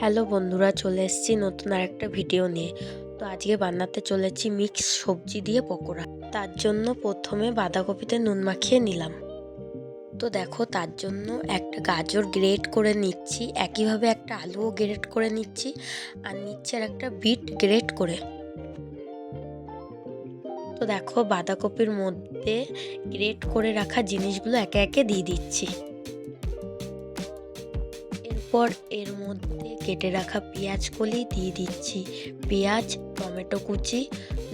Hello বন্ধুরা, চলে এসেছি নতুন আরেকটা ভিডিও নিয়ে। তো আজকে বানাতে চলেছি মিক্স সবজি দিয়ে পকোড়া। তার জন্য প্রথমে বাঁধাকপিতে নুন মাখিয়ে নিলাম। তো দেখো, তার জন্য একটা গাজর গ্রেট করে নিচ্ছি। একইভাবে একটা আলুও গ্রেট করে নিচ্ছি আর নিচ্ছি আর একটা বিট গ্রেট করে। তো দেখো, বাঁধাকপির মধ্যে গ্রেট করে রাখা জিনিসগুলো একে একে দিয়ে দিচ্ছি। এরপর এর মধ্যে কেটে রাখা পেঁয়াজ কলি দিয়ে দিচ্ছি। পেঁয়াজ, টমেটো কুচি,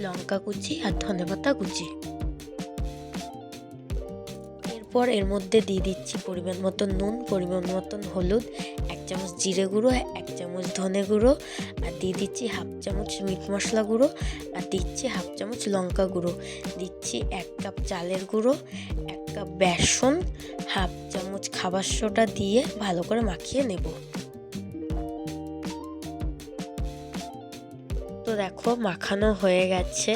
লঙ্কা কুচি আর ধনেপাতা কুচি। এরপর এর মধ্যে দিয়ে দিচ্ছি পরিমাণ মতো নুন, পরিমাণ মতন হলুদ, এক চামচ জিরে গুঁড়ো, এক চামচ ধনে গুঁড়ো আর দিয়ে দিচ্ছি হাফ চামচ মিট মশলা গুঁড়ো আর দিচ্ছি হাফ চামচ লঙ্কা গুঁড়ো। দিচ্ছি এক কাপ চালের গুঁড়ো, এক কাপ বেসন হাফ চামচ খাবার সোডা দিয়ে ভালো করে মাখিয়ে নেব। তো দেখো মাখানো হয়ে গেছে।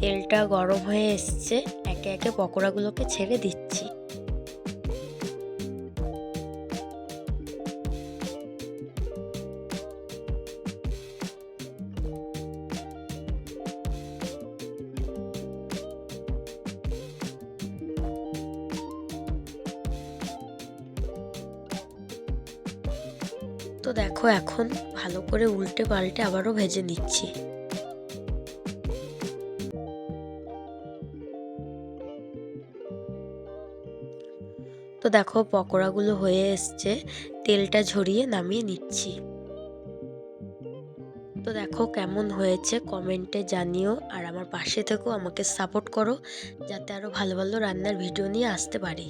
তেলটা গরম হয়ে এসছে। একে একে পকোড়াগুলোকে ছেড়ে দিচ্ছি। তো দেখো এখন ভালো করে উল্টে পাল্টে আবারও ভেজে নিচ্ছি। তো দেখো পকোড়াগুলো হয়ে এসছে, তেলটা ঝরিয়ে নামিয়ে নিচ্ছি। তো দেখো কেমন হয়েছে কমেন্টে জানিও আর আমার পাশে থেকেও আমাকে সাপোর্ট করো, যাতে আরও ভালো ভালো রান্নার ভিডিও নিয়ে আসতে পারি।